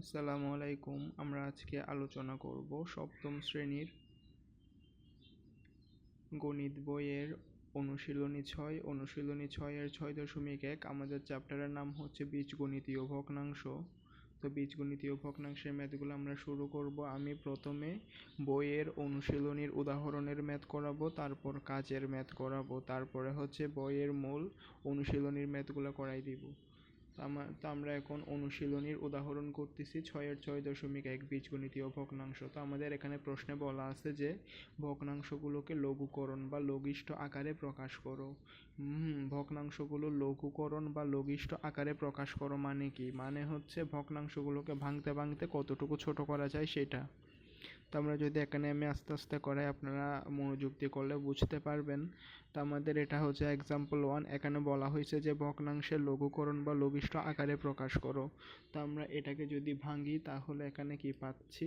আসসালামু আলাইকুম। আমরা আজকে আলোচনা করব সপ্তম শ্রেণির গণিত বইয়ের অনুশীলনী ছয়। অনুশীলনী ছয়ের ছয় দশমিক এক, আমাদের চ্যাপ্টারের নাম হচ্ছে বীজগণিতীয় ভগ্নাংশ। তো বীজগণিতীয় ভগ্নাংশের ম্যাথগুলো আমরা শুরু করব। আমি প্রথমে বইয়ের অনুশীলনীর উদাহরণের ম্যাথ করাবো, তারপর কাজের ম্যাথ করাবো, তারপরে হচ্ছে বইয়ের মূল অনুশীলনীর ম্যাথগুলো করাই দিব। তো আমরা এখন অনুশীলনীর উদাহরণ করতেছি ছয়ের ছয় দশমিক এক বীজগণিতীয় ভগ্নাংশ। তো আমাদের এখানে প্রশ্নে বলা আছে যে, ভগ্নাংশগুলোকে লঘুকরণ বা লঘিষ্ঠ আকারে প্রকাশ করো। ভগ্নাংশগুলো লঘুকরণ বা লঘিষ্ঠ আকারে প্রকাশ করো মানে কি? মানে হচ্ছে ভগ্নাংশগুলোকে ভাঙতে ভাঙতে কতটুকু ছোট করা যায় সেটা। তো আমরা যদি এখানে আমি আস্তে আস্তে করে আপনারা মনোযোগ দিয়ে করলে বুঝতে পারবেন, তো আমাদের এটা হচ্ছে এক্সাম্পল ওয়ান এখানে বলা হয়েছে যে ভগ্নাংশের লঘুকরণ বা লঘিষ্ঠ আকারে প্রকাশ করো। তো আমরা এটাকে যদি ভাঙি তাহলে এখানে কি পাচ্ছি?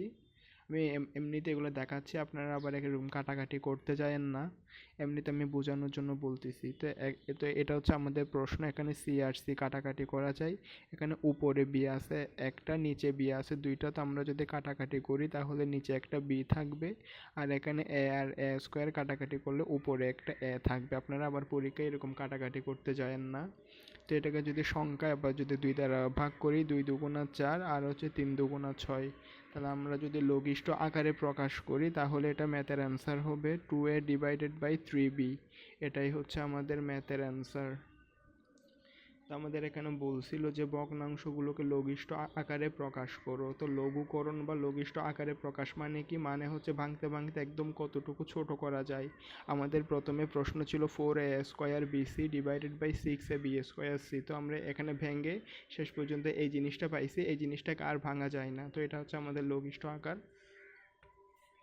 আমি এম- এমনিতে এগুলো দেখাচ্ছি, আপনারা আবার এরকম কাটাকাটি করতে যায়েন না। এমনিতে আমি বোঝানোর জন্য বলতেছি। তো এক- তো এটা হচ্ছে আমাদের প্রশ্ন, এখানে সি আর সি কাটাকাটি করা যায়, এখানে উপরে বি আছে, একটা নিচে বি আছে, দুইটা তো আমরা যদি কাটাকাটি করি তাহলে নিচে একটা বি থাকবে, আর এখানে এ আর এ স্কোয়ার কাটাকাটি করলে উপরে একটা এ থাকবে। আপনারা আবার পরীক্ষায় এরকম কাটাকাটি করতে যায়েন না। তো এটাকে যদি সংখ্যায় আবার যদি দুই দ্বারা ভাগ করি, দুই দুগুণা চার, আর হচ্ছে তিন দুগুণা ছয় তাহলে আমরা যদি লঘিষ্ঠ আকারে প্রকাশ করি, তাহলে এটা ম্যাথের অ্যান্সার হবে two A divided by three B এটাই হচ্ছে আমাদের ম্যাথের অ্যান্সার আমাদের এখানে বলছিল যে, ভগ্নাংশগুলোকে লঘিষ্ঠ আকারে প্রকাশ করো। তো লঘুকরণ বা লঘিষ্ঠ আকারে প্রকাশ মানে কি? মানে হচ্ছে ভাঙতে ভাঙতে একদম কতটুকু ছোট করা যায়? আমাদের প্রথমে প্রশ্ন ছিল four A square B C divided by six A B square C. তো আমরা এখানে ভেঙে শেষ পর্যন্ত এই জিনিসটা পাইছি। এই জিনিসটাকে আর ভাঙা যায় না। তো এটা হচ্ছে আমাদের লঘিষ্ঠ আকার।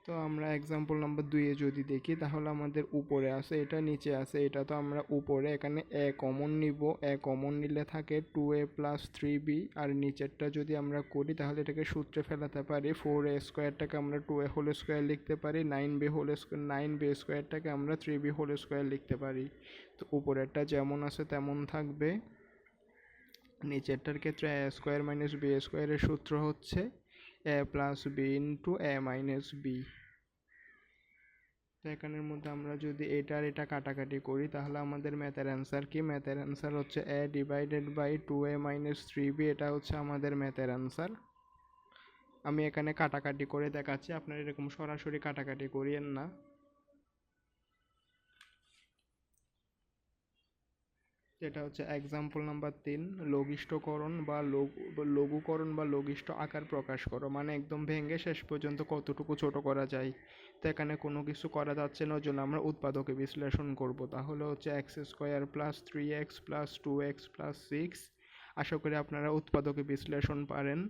তো আমরা এক্সাম্পল নাম্বার দুইয়ে যদি দেখি, তাহলে আমাদের উপরে আছে, এটা নিচে আছে, এটা তো আমরা উপরে, এখানে এ কমন নিব এ কমন নিলে থাকে two a plus three b আর নিচেরটা যদি আমরা করি, তাহলে এটাকে সূত্রে ফেলাতে পারি ফোর এ স্কোয়ারটাকে আমরা টু এ হোল স্কোয়ার লিখতে পারি nine b whole square nine b স্কোয়ারটাকে আমরা থ্রি বি হোল স্কোয়ার লিখতে পারি। তো উপরেরটা যেমন আছে, তেমন থাকবে। নিচেরটার ক্ষেত্রে এ স্কোয়ার মাইনাস বি স্কোয়ারের সূত্র হচ্ছে a plus b into a minus b তো এখানের মধ্যে আমরা যদি এটা আর এটা কাটাকাটি করি, তাহলে আমাদের ম্যাথের অ্যান্সার কি? ম্যাথের অ্যান্সার হচ্ছে a divided by two a minus three b এটা হচ্ছে আমাদের ম্যাথের অ্যান্সার আমি এখানে কাটাকাটি করে দেখাচ্ছি, আপনারা এরকম সরাসরি কাটাকাটি করিয়েন না। এটা হচ্ছে এক্সাম্পল নাম্বার তিন, লঘিষ্ঠকরণ বা লঘু বা লঘুকরণ বা লঘিষ্ঠ আকার প্রকাশ করো। মানে একদম ভেঙে শেষ পর্যন্ত কতটুকু ছোট করা যায়, তো এখানে কোনো কিছু করা যাচ্ছে না, ওই জন্য আমরা উৎপাদকে বিশ্লেষণ করব। তাহলে হচ্ছে x square plus three x plus two x plus six আশা করি আপনারা উৎপাদকে বিশ্লেষণ পারেন।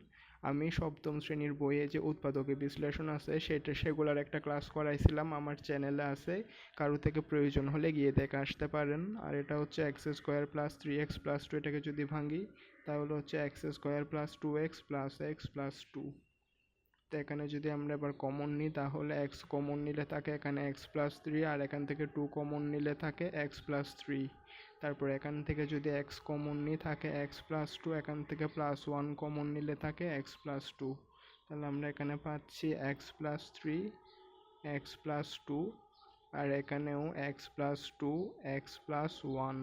আমি সপ্তম শ্রেণির বইয়ে যে উৎপাদকে বিশ্লেষণ আছে, সেটা সেগুলোর একটা ক্লাস করাইছিলাম, আমার চ্যানেলে আছে। কারও থেকে প্রয়োজন হলে গিয়ে দেখে আসতে পারেন। আর এটা হচ্ছে x square plus three x plus two এটাকে যদি ভাঙি, তাহলে হচ্ছে x square plus two x plus x plus two তো এখানে যদি আমরা এবার কমন নিই, তাহলে এক্স কমন নিলে থাকে এখানে এক্স প্লাস থ্রি আর এখান থেকে টু কমন নিলে থাকে এক্স প্লাস থ্রি তারপর এখান থেকে যদি এক্স কমন নিই থাকে এক্স প্লাস টু এখান থেকে প্লাস ওয়ান কমন নিলে থাকে এক্স প্লাস টু তাহলে আমরা এখানে পাচ্ছি x plus three x plus two আর এখানেও x plus two x plus one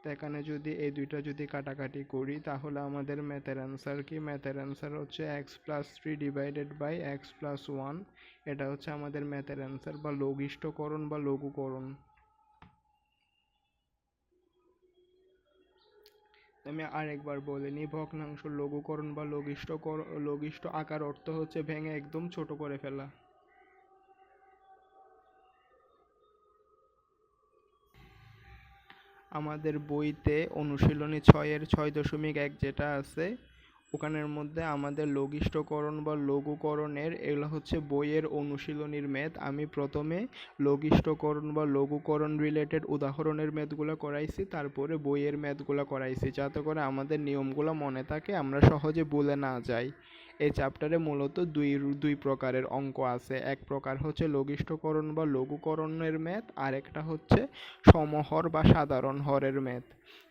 তো এখানে যদি এই দুইটা যদি কাটাকাটি করি, তাহলে আমাদের ম্যাথের অ্যান্সার কি? ম্যাথের অ্যান্সার হচ্ছে x plus three divided by x plus one এটা হচ্ছে আমাদের ম্যাথের অ্যান্সার বা লঘিষ্ঠকরণ বা লঘুকরণ। আমি আরেকবার বলে নিই ভগ্নাংশ লঘুকরণ বা লঘিষ্ঠ লঘিষ্ঠ আকার অর্থ হচ্ছে ভেঙে একদম ছোট করে ফেলা। আমাদের বইতে অনুশীলনী ছয়ের ছয় দশমিক এক যেটা আছে ওখানের মধ্যে আমাদের লঘিষ্ঠকরণ বা লঘুকরণের এগুলো হচ্ছে বইয়ের অনুশীলনীর ম্যাথ। আমি প্রথমে লঘিষ্ঠকরণ বা লঘুকরণ রিলেটেড উদাহরণের ম্যাথগুলো করাইছি, তারপরে বইয়ের ম্যাথগুলো করাইছি। যাতে করে আমাদের নিয়মগুলো মনে থাকে, আমরা সহজে বলে না যাই। এই চ্যাপ্টারে মূলত দুই দুই প্রকারের অঙ্ক আছে। এক প্রকার হচ্ছে লঘিষ্ঠকরণ বা লঘুকরণের ম্যাথ আর একটা হচ্ছে সমহর বা সাধারণ হরের ম্যাথ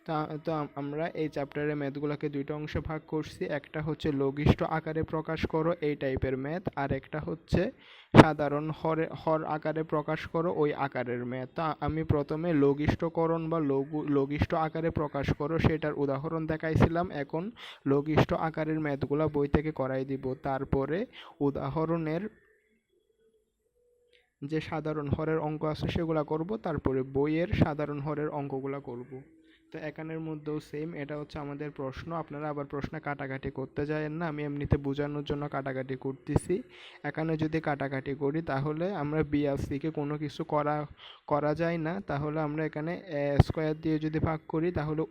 তা, তো আমরা এই চ্যাপ্টারের ম্যাথগুলোকে দুইটা অংশে ভাগ করছি। একটা হচ্ছে লঘিষ্ঠ আকারে প্রকাশ করো, এই টাইপের ম্যাথ আর একটা হচ্ছে সাধারণ হরে, হর আকারে প্রকাশ করো ওই আকারের ম্যাথ তা আমি প্রথমে লঘিষ্ঠকরণ বা লঘু, লঘিষ্ঠ আকারে প্রকাশ করো, সেটার উদাহরণ দেখাইছিলাম। এখন লঘিষ্ঠ আকারের ম্যাথগুলো বই থেকে করাই দিব। তারপরে উদাহরণের যে সাধারণ হরের অঙ্ক আছে সেগুলা করব, তারপরে বইয়ের সাধারণ হরের অঙ্কগুলা করব। তো এখানের মধ্যেও সেম এটা হচ্ছে আমাদের প্রশ্ন। আপনারা আবার প্রশ্ন কাটাকাটি করতে যায়েন না, আমি এমনিতে বোঝানোর জন্য কাটাকাটি করতেছি। এখানে যদি কাটাকাটি করি, তাহলে আমরা বি আর সিকে কোনো কিছু করা করা যায় না। তাহলে আমরা এখানে এ স্কোয়ার দিয়ে যদি ভাগ করি, তাহলে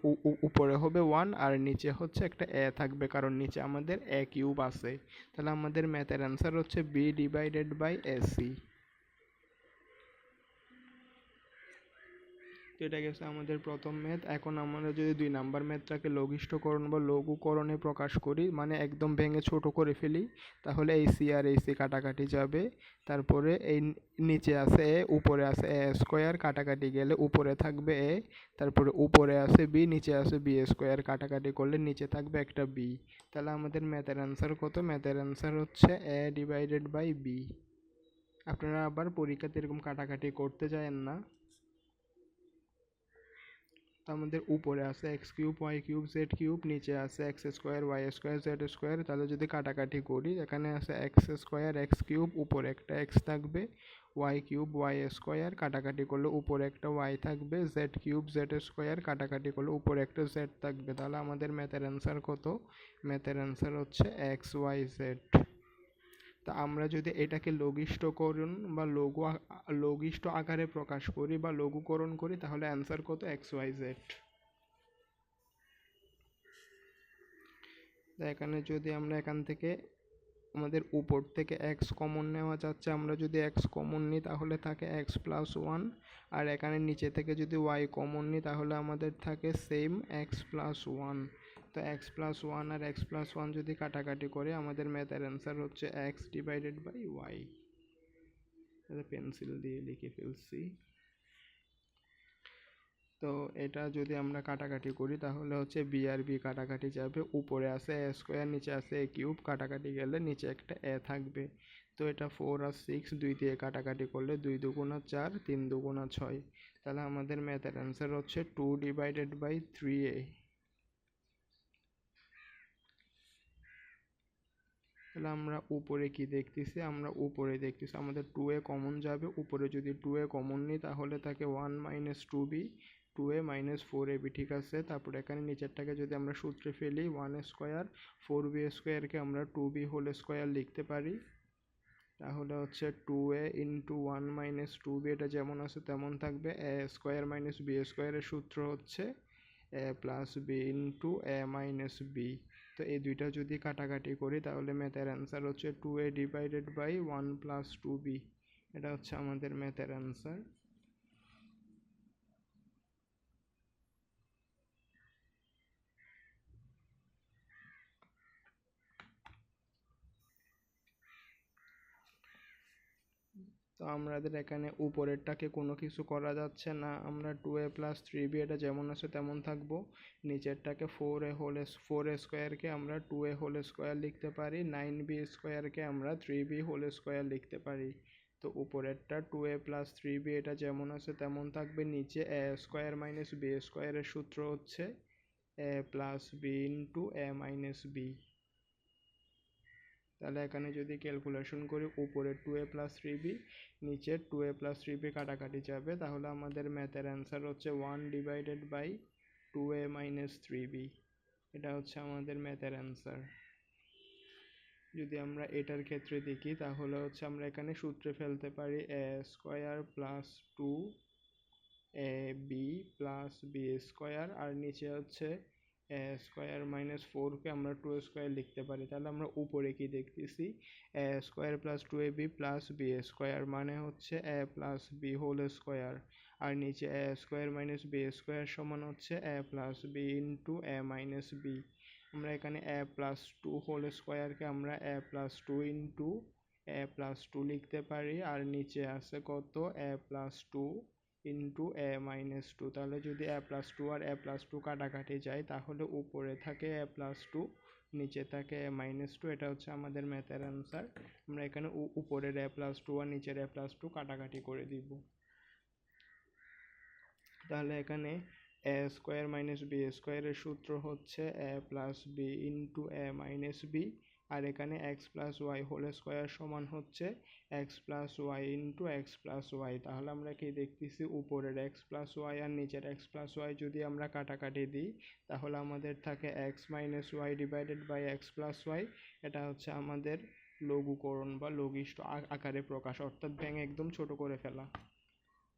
উপরে হবে ওয়ান আর নিচে হচ্ছে একটা এ থাকবে, কারণ নিচে আমাদের এ কিউব আছে। তাহলে আমাদের ম্যাথের অ্যান্সার হচ্ছে বি ডিভাইডেড বাই এসি তো এটা গেছে আমাদের প্রথম ম্যাথ এখন আমরা যদি দুই নাম্বার ম্যাথটাকে লঘিষ্ঠকরণ বা লঘুকরণে প্রকাশ করি মানে একদম ভেঙে ছোট করে ফেলি, তাহলে এই সি আর এই সি কাটাকাটি যাবে। তারপরে এই নিচে আছে এ উপরে আছে এ স্কোয়ার কাটাকাটি গেলে উপরে থাকবে এ তারপরে উপরে আছে বি নিচে আছে বি স্কোয়ার কাটাকাটি করলে নিচে থাকবে একটা বি তাহলে আমাদের ম্যাথের অ্যান্সার কত? ম্যাথের অ্যান্সার হচ্ছে এ ডিভাইডেড বাই বি আপনারা আবার পরীক্ষাতে এরকম কাটাকাটি করতে যায়েন না। আমাদের উপরে আছে x cube y cube z cube নিচে আছে x square y square z square তাহলে যদি কাটাকাটি করি, এখানে আছে এক্স স্কোয়ার এক্স কিউব উপরে একটা এক্স থাকবে ওয়াই কিউব ওয়াই স্কোয়ার কাটাকাটি করলে উপরে একটা ওয়াই থাকবে জেড কিউব জেড স্কোয়ার কাটাকাটি করলে উপরে একটা জেড থাকবে, তাহলে আমাদের ম্যাথের অ্যান্সার কত? ম্যাথের অ্যান্সার হচ্ছে এক্স ওয়াই জেড তা আমরা যদি এটাকে লঘিষ্ঠকরণ বা লঘু লঘিষ্ঠ আকারে প্রকাশ করি বা লঘুকরণ করি, তাহলে অ্যান্সার কত? এক্স ওয়াই জেড এখানে যদি আমরা এখান থেকে আমাদের উপর থেকে এক্স কমন নেওয়া যাচ্ছে, আমরা যদি এক্স কমন নিই, তাহলে থাকে এক্স প্লাস ওয়ান আর এখানে নিচে থেকে যদি ওয়াই কমন নিই, তাহলে আমাদের থাকে সেম এক্স প্লাস ওয়ান তো এক্স প্লাস ওয়ান আর এক্স প্লাস ওয়ান যদি কাটাকাটি করে, আমাদের ম্যাথের অ্যান্সার হচ্ছে x divided by y pencil দিয়ে লিখে ফেলছি। তো এটা যদি আমরা কাটাকাটি করি, তাহলে হচ্ছে বি আর বি কাটাকাটি যাবে। উপরে আছে এ স্কোয়ার নিচে আছে এ কিউব কাটাকাটি গেলে নিচে একটা এ থাকবে। তো এটা ফোর আর সিক্স দুই দিয়ে কাটাকাটি করলে দুই দুগুণা চার, তিন দুগুণা ছয়। তাহলে আমাদের ম্যাথের অ্যান্সার হচ্ছে two divided by three a তাহলে আমরা উপরে কি দেখতেছি? আমরা উপরে দেখতেছি, আমাদের টু এ কমন যাবে। উপরে যদি টু এ কমন নিই, তাহলে থাকে one minus two b two a minus four a b ঠিক আছে? তারপরে এখানে নিচেরটাকে যদি আমরা সূত্রে ফেলি ওয়ান স্কোয়ার ফোর বি স্কোয়ারকে আমরা টু বি হোল স্কোয়ার লিখতে পারি। তাহলে হচ্ছে two a into one minus two b এটা যেমন আছে তেমন থাকবে। এ স্কোয়ার মাইনাস বি স্কোয়ারের সূত্র হচ্ছে a plus b into a minus b তো এই দুইটা যদি কাটাকাটি করি, তাহলে ম্যাথের অ্যান্সার হচ্ছে two a divided by one plus two b এটা হচ্ছে আমাদের ম্যাথের অ্যান্সার তো আমাদের এখানে উপরেরটাকে কোনো কিছু করা যাচ্ছে না। আমরা two a plus three b এটা যেমন আছে তেমন থাকব। নিচেরটাকে four a whole four a স্কোয়ারকে আমরা টু এ হোল স্কোয়ার লিখতে পারি। নাইন বি স্কোয়ারকে আমরা থ্রি বি হোল স্কোয়ার লিখতে পারি। তো উপরেরটা two a plus three b এটা যেমন আছে তেমন থাকবে। নিচে এ স্কোয়ার মাইনাস বি স্কোয়ারের সূত্র হচ্ছে a plus b into a minus b তাহলে এখানে যদি ক্যালকুলেশন করি, উপরে two a plus three b নিচে two a plus three b কাটাকাটি যাবে, তাহলে আমাদের ম্যাথের অ্যান্সার হচ্ছে one divided by two a minus three b এটা হচ্ছে আমাদের ম্যাথের অ্যান্সার যদি আমরা এটার ক্ষেত্রে দেখি, তাহলে হচ্ছে আমরা এখানে সূত্রে ফেলতে পারি a square plus two a b plus b square আর নিচে হচ্ছে স্কোয়ার মাইনাস ফোরকে আমরা টু স্কোয়ার লিখতে পারি। তাহলে আমরা উপরে কি দেখতেছি? A square plus two a b plus b square মানে হচ্ছে a plus b whole square আর নিচে a square minus b square সমান হচ্ছে a plus b into a minus b আমরা এখানে এ প্লাস টু হোল স্কোয়ারকে আমরা a plus two into a plus two লিখতে পারি। আর নিচে আছে কত? A plus two into a minus two তাহলে যদি এ প্লাস টু আর এ প্লাস টু কাটাকাটি যায়, তাহলে উপরে থাকে এ প্লাস টু নিচে থাকে এ মাইনাস টু এটা হচ্ছে আমাদের ম্যাথের অ্যান্সার আমরা এখানে উপরের এ প্লাস টু আর নিচের এ প্লাস টু কাটাকাটি করে দিব। তাহলে এখানে এ স্কোয়ার মাইনাস বি স্কোয়ারের সূত্র হচ্ছে a plus b into a minus b আর এখানে x plus y whole square সমান হচ্ছে x plus y into x plus y তাহলে আমরা কি দেখতেছি, উপরের এক্স প্লাস ওয়াই আর নিচের এক্স প্লাস ওয়াই যদি আমরা কাটাকাটি দিই, তাহলে আমাদের থাকে x minus y divided by x plus y এটা হচ্ছে আমাদের লঘুকরণ বা লঘিষ্ঠ আকারে প্রকাশ, অর্থাৎ ভেঙে একদম ছোট করে ফেলা।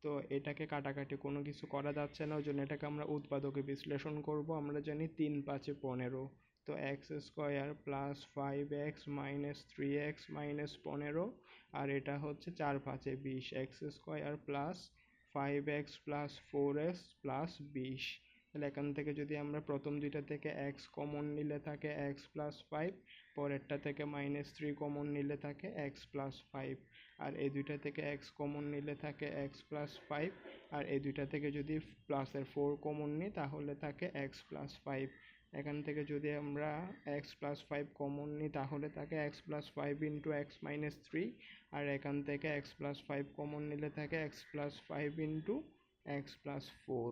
তো এটাকে কাটাকাটি কোনো কিছু করা যাচ্ছে না। ওই জন্য এটাকে আমরা উৎপাদকে বিশ্লেষণ করব। আমরা জানি তিন পাঁচে পনেরো। তো x square plus five x minus three x minus পনেরো। আর এটা হচ্ছে চার পাঁচে বিশ। X square plus five x plus four x plus বিশ। তাহলে এখান থেকে যদি আমরা প্রথম দুইটা থেকে এক্স কমন নিলে থাকে এক্স প্লাস ফাইভ পরেরটা থেকে মাইনাস থ্রি কমন নিলে থাকে এক্স প্লাস ফাইভ আর এই দুইটা থেকে এক্স কমন নিলে থাকে এক্স প্লাস ফাইভ আর এই দুইটা থেকে যদি প্লাসের ফোর কমন নিই, তাহলে থাকে এক্স প্লাস ফাইভ এখান থেকে যদি আমরা এক্স প্লাস ফাইভ কমন নিই, তাহলে থাকে x plus five into x minus three আর এখান থেকে এক্স প্লাস ফাইভ কমন নিলে থাকে x plus five into x plus four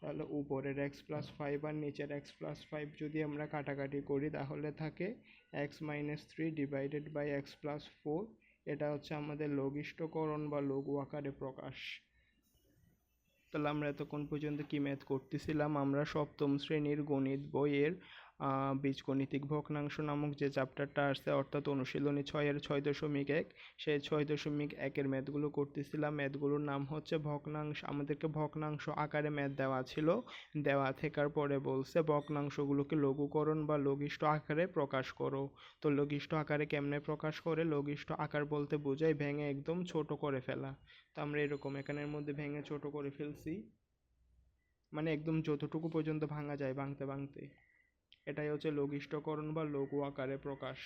তাহলে উপরের এক্স প্লাস ফাইভ আর নিচের এক্স প্লাস ফাইভ যদি আমরা কাটাকাটি করি, তাহলে থাকে x minus three divided by x plus four এটা হচ্ছে আমাদের লঘিষ্ঠকরণ বা লঘু আকারে প্রকাশ। তাহলে আমরা এতক্ষণ পর্যন্ত কি ম্যাথ করতেছিলাম? আমরা সপ্তম শ্রেণির গণিত বইয়ের বীজগণিতিক ভগ্নাংশ নামক যে চ্যাপ্টারটা আসছে, অর্থাৎ অনুশীলনী ছয়ের ছয় দশমিক এক, সেই ছয় দশমিক একের ম্যাথগুলো করতেছিলাম। ম্যাথগুলোর নাম হচ্ছে ভগ্নাংশ, আমাদেরকে ভগ্নাংশ আকারে ম্যাথ দেওয়া ছিল। দেওয়া থাকার পরে বলছে, ভগ্নাংশগুলোকে লঘুকরণ বা লঘিষ্ঠ আকারে প্রকাশ করো। তো লঘিষ্ঠ আকারে কেমনে প্রকাশ করে? লঘিষ্ঠ আকার বলতে বোঝায় ভেঙে একদম ছোট করে ফেলা। তো আমরা এরকম, এখানের মধ্যে ভেঙে ছোট করে ফেলছি। মানে একদম যতটুকু পর্যন্ত ভাঙা যায়, ভাঙতে ভাঙতে। এটাই হচ্ছে লঘিষ্ঠকরণ বা লঘু আকারে প্রকাশ।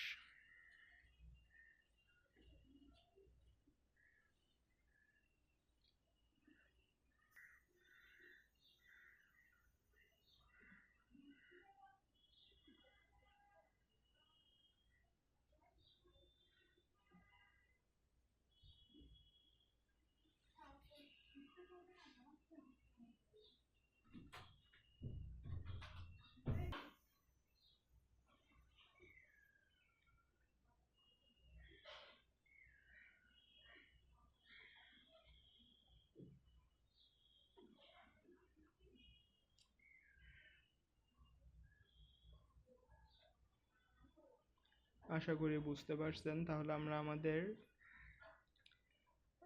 আশা করি বুঝতে পারছেন। তাহলে আমরা আমাদের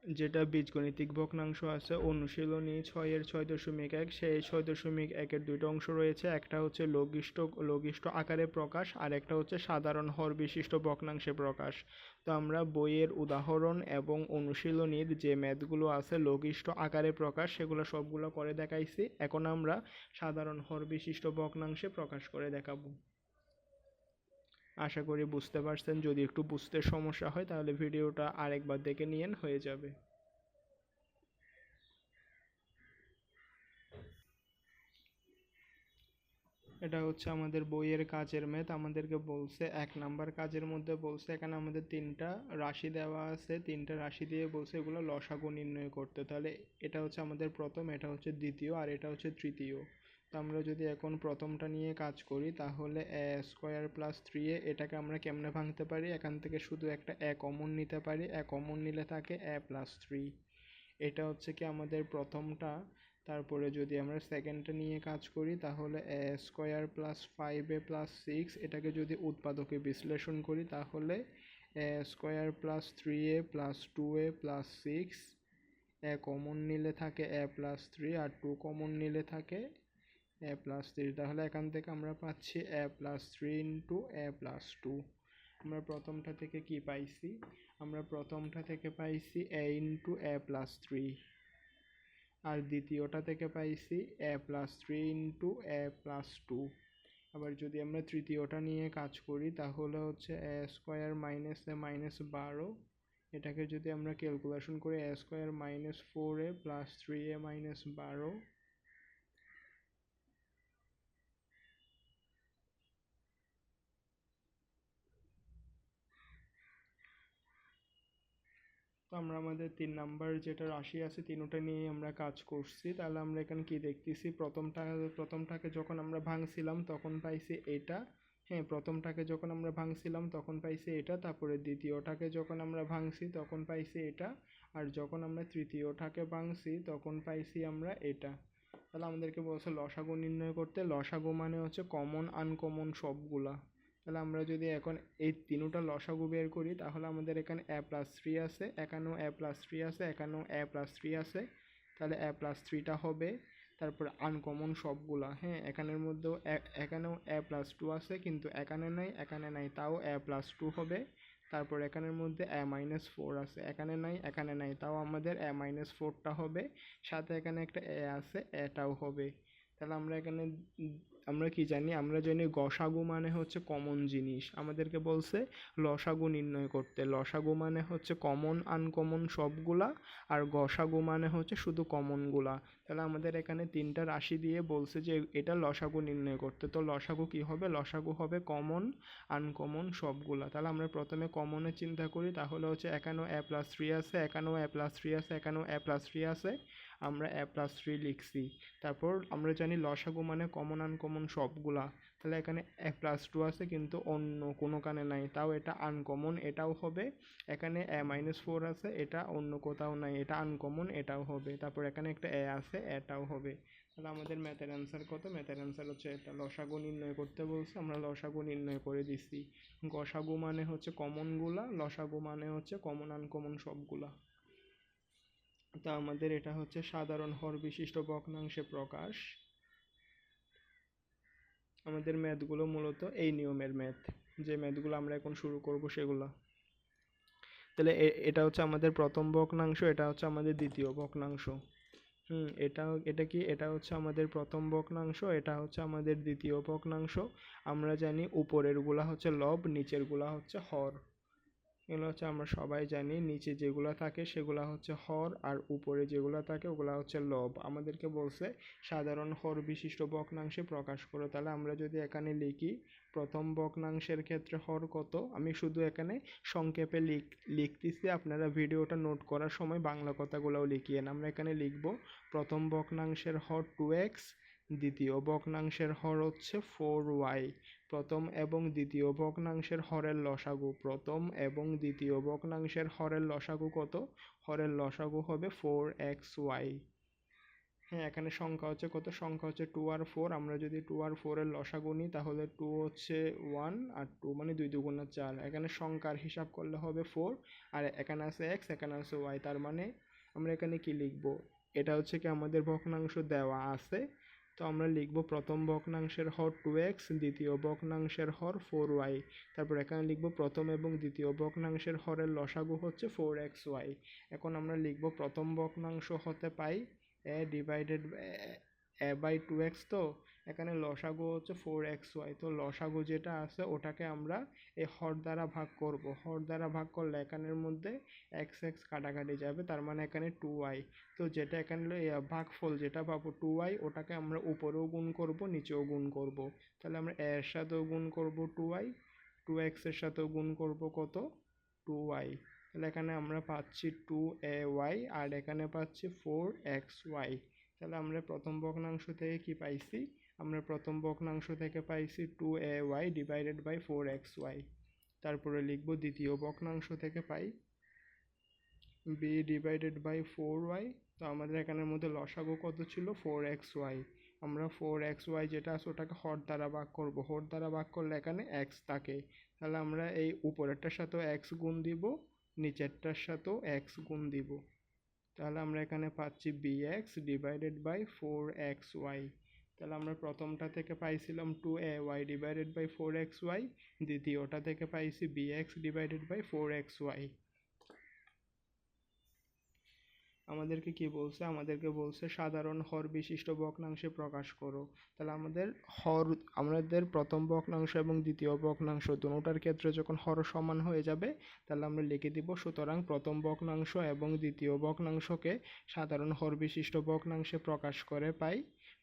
যেটা বীজগণিতিক ভগ্নাংশ আছে, অনুশীলনী ছয়ের ছয় দশমিক এক, সেই ছয় দশমিক একের দুইটা অংশ রয়েছে। একটা হচ্ছে লঘিষ্ঠ লঘিষ্ঠ আকারে প্রকাশ, আর একটা হচ্ছে সাধারণ হর বিশিষ্ট ভগ্নাংশে প্রকাশ। তো আমরা বইয়ের উদাহরণ এবং অনুশীলনীর যে ম্যাথগুলো আছে, লঘিষ্ঠ আকারে প্রকাশ, সেগুলো সবগুলো করে দেখাইছি। এখন আমরা সাধারণ হর বিশিষ্ট ভগ্নাংশে প্রকাশ করে দেখাবো। আশা করি বুঝতে পারছেন। যদি একটু বুঝতে সমস্যা হয়, তাহলে ভিডিওটা আরেকবার দেখে নিয়েন, হয়ে যাবে। এটা হচ্ছে আমাদের বইয়ের কাজের ম্যাথ আমাদেরকে বলছে এক নাম্বার কাজের মধ্যে বলছে, এখানে আমাদের তিনটা রাশি দেওয়া আছে। তিনটা রাশি দিয়ে বলছে এগুলো লসাগু নির্ণয় করতে। তাহলে এটা হচ্ছে আমাদের প্রথম, এটা হচ্ছে দ্বিতীয়, আর এটা হচ্ছে তৃতীয়। তো আমরা যদি এখন প্রথমটা নিয়ে কাজ করি, তাহলে a square plus three a এটাকে আমরা কেমনে ভাঙতে পারি? এখান থেকে শুধু একটা এ কমন নিতে পারি। এ কমন নিলে থাকে এ প্লাস থ্রি। এটা হচ্ছে কি আমাদের প্রথমটা। তারপরে যদি আমরা সেকেন্ডটা নিয়ে কাজ করি, তাহলে a square plus five a plus six, এটাকে যদি উৎপাদকে বিশ্লেষণ করি, তাহলে a square plus three a plus two a plus six, a common নিলে থাকে এ প্লাস থ্রি, আর টু কমন নিলে থাকে এ প্লাস থ্রি তাহলে এখান থেকে আমরা পাচ্ছি a plus three into a plus two আমরা প্রথমটা থেকে কি পাইছি? আমরা প্রথমটা থেকে পাইছি a into a plus three আর দ্বিতীয়টা থেকে পাইছি a plus three into a plus two আবার যদি আমরা তৃতীয়টা নিয়ে কাজ করি, তাহলে হচ্ছে a square minus a minus বারো। এটাকে যদি আমরা ক্যালকুলেশন করি a square minus four a plus three a minus বারো আমরা আমাদের তিন নাম্বার যেটা রাশি আছে তিনোটা নিয়ে আমরা কাজ করছি, তাহলে আমরা এখানে কি দেখতেছি? প্রথমটা, প্রথমটাকে যখন আমরা ভাঙছিলাম তখন পাইছি এটা। হ্যাঁ প্রথমটাকে যখন আমরা ভাঙছিলাম তখন পাইছি এটা, তারপরে দ্বিতীয়টাকে যখন আমরা ভাঙছি তখন পাইছি এটা, আর যখন আমরা তৃতীয়টাকে ভাঙছি তখন পাইছি আমরা এটা। তাহলে আমাদেরকে বলছে লসাগু নির্ণয় করতে, লসাগু মানে হচ্ছে কমন আনকমন সবগুলা। তাহলে আমরা যদি এখন এই তিনোটা লসাগু বের করি, তাহলে আমাদের এখানে এ প্লাস থ্রি আছে, এখানেও এ প্লাস থ্রি আছে, এখানেও এ প্লাস থ্রি আছে। তাহলে এ প্লাস থ্রিটা হবে, তারপর আনকমন সবগুলা হ্যাঁ? এখানের মধ্যেও এখানেও এ প্লাস টু আছে, কিন্তু এখানে নাই এখানে নাই, তাও এ প্লাস টু হবে। তারপর এখানের মধ্যে এ মাইনাস ফোর আছে, এখানে নাই এখানে নাই, তাও আমাদের এ মাইনাস ফোরটা হবে। সাথে এখানে একটা এ আছে এটাও হবে। তাহলে আমরা এখানে আমরা কি জানি? আমরা জানি গসাগু মানে হচ্ছে কমন জিনিস। আমাদেরকে বলছে লসাগু নির্ণয় করতে। লসাগু মানে হচ্ছে কমন আনকমন সবগুলা আর গসাগু মানে হচ্ছে শুধু কমনগুলা তাহলে আমাদের এখানে তিনটা রাশি দিয়ে বলছে যে এটা লসাগু নির্ণয় করতে। তো লসাগু কি হবে? লসাগু হবে কমন আনকমন সবগুলা। তাহলে আমরা প্রথমে কমনে চিন্তা করি। তাহলে হচ্ছে একানো এ প্লাস থ্রি আছে এখানেও এ প্লাস থ্রি আছে এখানেও এ প্লাস থ্রি আছে। আমরা এ প্লাস থ্রি লিখছি। তারপর আমরা জানি লসাগু মানে কমন আনকমন সবগুলা। তাহলে এখানে এ প্লাস টু আছে কিন্তু অন্য কোনো কানে নাই। তাও এটা আনকমন এটাও হবে। এখানে এ মাইনাস ফোর আছে, এটা অন্য কোথাও নাই। এটা আনকমন এটাও হবে। তারপর এখানে একটা এ আছে, এটাও হবে। তাহলে আমাদের ম্যাথের অ্যান্সার কত? ম্যাথের অ্যান্সার হচ্ছে এটা। লসাগু নির্ণয় করতে বলছে, আমরা লসাগু নির্ণয় করে দিছি। গসাগু মানে হচ্ছে কমনগুলা লসাগু মানে হচ্ছে কমন আনকমন সবগুলা। তা আমাদের এটা হচ্ছে সাধারণ হর বিশিষ্ট ভগ্নাংশে প্রকাশ। আমাদের ম্যাথগুলো মূলত এই নিয়মের ম্যাথ। যে ম্যাথগুলো আমরা এখন শুরু করব সেগুলো। তাহলে এটা হচ্ছে আমাদের প্রথম ভগ্নাংশ, এটা হচ্ছে আমাদের দ্বিতীয় ভগ্নাংশ। হুম, এটা এটা কি? এটা হচ্ছে আমাদের প্রথম ভগ্নাংশ, এটা হচ্ছে আমাদের দ্বিতীয় ভগ্নাংশ। আমরা জানি উপরেরগুলা হচ্ছে লব, নিচেরগুলা হচ্ছে হর। এগুলো হচ্ছে আমরা সবাই জানি। নিচে যেগুলো থাকে সেগুলো হচ্ছে হর আর উপরে যেগুলো থাকে ওগুলো হচ্ছে লব। আমাদেরকে বলছে সাধারণ হর বিশিষ্ট ভগ্নাংশে প্রকাশ করো। তাহলে আমরা যদি এখানে লিখি প্রথম ভগ্নাংশের ক্ষেত্রে হর কত? আমি শুধু এখানে সংক্ষেপে লিখ, লিখতেছি। আপনারা ভিডিওটা নোট করার সময় বাংলা কথাগুলোও লিখিয়েন আমরা এখানে লিখব প্রথম ভগ্নাংশের হর টু এক্স দ্বিতীয় ভগ্নাংশের হর হচ্ছে ফোর ওয়াই প্রথম এবং দ্বিতীয় ভগ্নাংশের হরের লসাগু, প্রথম এবং দ্বিতীয় ভগ্নাংশের হরের লসাগু কত? হরের লসাগু হবে ফোর এক্স ওয়াই হ্যাঁ এখানে সংখ্যা হচ্ছে কত? সংখ্যা হচ্ছে টু আর ফোর আমরা যদি টু আর ফোরের লসাগু নিই, তাহলে টু হচ্ছে ওয়ান আর টু মানে দুই দুগুণা চার। এখানে সংখ্যার হিসাব করলে হবে ফোর আর এখানে আছে এক্স এখানে আছে ওয়াই তার মানে আমরা এখানে কি লিখব? এটা হচ্ছে কি আমাদের ভগ্নাংশ দেওয়া আছে তো আমরা লিখব প্রথম ভগ্নাংশের হর টু এক্স দ্বিতীয় ভগ্নাংশের হর ফোর ওয়াই তারপর এখানে লিখব প্রথম এবং দ্বিতীয় ভগ্নাংশের হরের লসাগু হচ্ছে ফোর এক্স ওয়াই এখন আমরা লিখব প্রথম ভগ্নাংশ হতে পাই a divided a by two x তো এখানে লসাগু হচ্ছে ফোর এক্স ওয়াই তো লসাগু যেটা আছে ওটাকে আমরা এই হর দ্বারা ভাগ করব। হর দ্বারা ভাগ করলে এখানের মধ্যে এক্স এক্স কাটাকাটি যাবে, তার মানে এখানে টু ওয়াই তো যেটা এখানে ভাগফল যেটা পাবো টু ওয়াই ওটাকে আমরা উপরেও গুণ করব, নিচেও গুণ করব। তাহলে আমরা এর সাথেও গুণ করব টু ওয়াই টু এক্সের সাথেও গুণ করব কত? টু ওয়াই তাহলে এখানে আমরা পাচ্ছি টু এ ওয়াই আর এখানে পাচ্ছি ফোর এক্স ওয়াই তাহলে আমরা প্রথম ভগ্নাংশ থেকে কি পাইছি? আমরা প্রথম ভগ্নাংশ থেকে পাইছি two a y divided by four x y তারপরে লিখব দ্বিতীয় ভগ্নাংশ থেকে পাই b divided by four y তো আমাদের এখানের মধ্যে লসাগু কত ছিল? ফোর এক্স ওয়াই আমরা ফোর এক্স ওয়াই যেটা আছে ওটাকে হর দ্বারা ভাগ করব। হর দ্বারা ভাগ করলে এখানে এক্স থাকে। তাহলে আমরা এই উপরেরটার সাথেও এক্স গুণ দিব, নিচেরটার সাথেও এক্স গুণ দিব। তাহলে আমরা এখানে পাচ্ছি b x divided by four x y তাহলে আমরা প্রথমটা থেকে পাইছিলাম two a y divided by four x y দ্বিতীয়টা থেকে পাইছি b x divided by four x y আমাদেরকে কি বলছে? আমাদেরকে বলছে, সাধারণ হর বিশিষ্ট ভগ্নাংশে প্রকাশ করো। তাহলে আমাদের হর, আমাদের প্রথম ভগ্নাংশ এবং দ্বিতীয় ভগ্নাংশ দুটোটার ক্ষেত্রে যখন হর সমান হয়ে যাবে, তাহলে আমরা লিখে দিব, সুতরাং প্রথম ভগ্নাংশ এবং দ্বিতীয় ভগ্নাংশকে সাধারণ হর বিশিষ্ট ভগ্নাংশে প্রকাশ করে পাই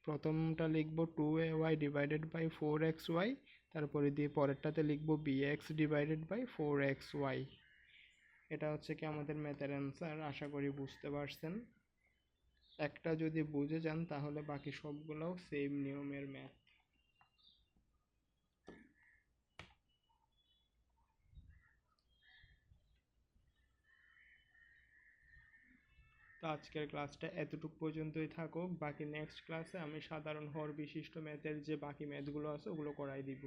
প্রথমটা লিখব two a y divided by four x y তারপরে দিয়ে পরেরটাতে লিখব b x divided by four x y এটা হচ্ছে কি আমাদের ম্যাথের অ্যান্সার আশা করি বুঝতে পারছেন। একটা যদি বুঝে যান, তাহলে বাকি সবগুলোও সেম নিয়মের ম্যাথ তো আজকের ক্লাসটা এতটুকু পর্যন্তই থাকুক। বাকি নেক্সট ক্লাসে আমি সাধারণ হর বিশিষ্ট ম্যাথের যে বাকি ম্যাথগুলো আছে ওগুলো করাই দিব।